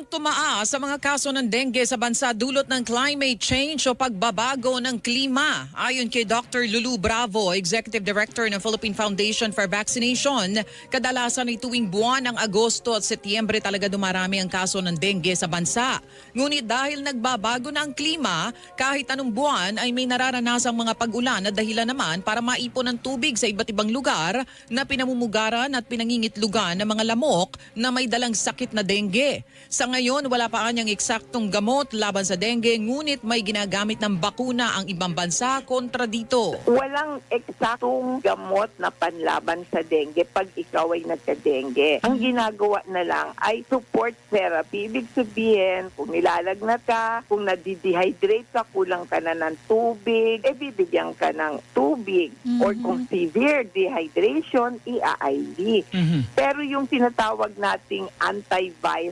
Lalong tumaas sa mga kaso ng dengue sa bansa dulot ng climate change o pagbabago ng klima. Ayon kay Dr. Lulu Bravo, Executive Director ng Philippine Foundation for Vaccination, kadalasan ay tuwing buwan ng Agosto at Setyembre talaga dumarami ang kaso ng dengue sa bansa. Ngunit dahil nagbabago na ang klima, kahit anong buwan ay may nararanasang mga pag-ulan na dahilan naman para maipon ng tubig sa iba't ibang lugar na pinamumugaran at pinangingitlugan ng mga lamok na may dalang sakit na dengue. Sa ngayon, wala pa kanyang eksaktong gamot laban sa dengue, ngunit may ginagamit ng bakuna ang ibang bansa kontra dito. Walang eksaktong gamot na panlaban sa dengue pag ikaw ay nagka-dengue. Ang ginagawa na lang ay support therapy. Ibig sabihin, kung nilalagnat ka, kung nadidehydrate ka, kulang ka na ng tubig, e bibigyan ka ng tubig. Or kung severe dehydration, i-IV. Pero yung tinatawag nating antiviral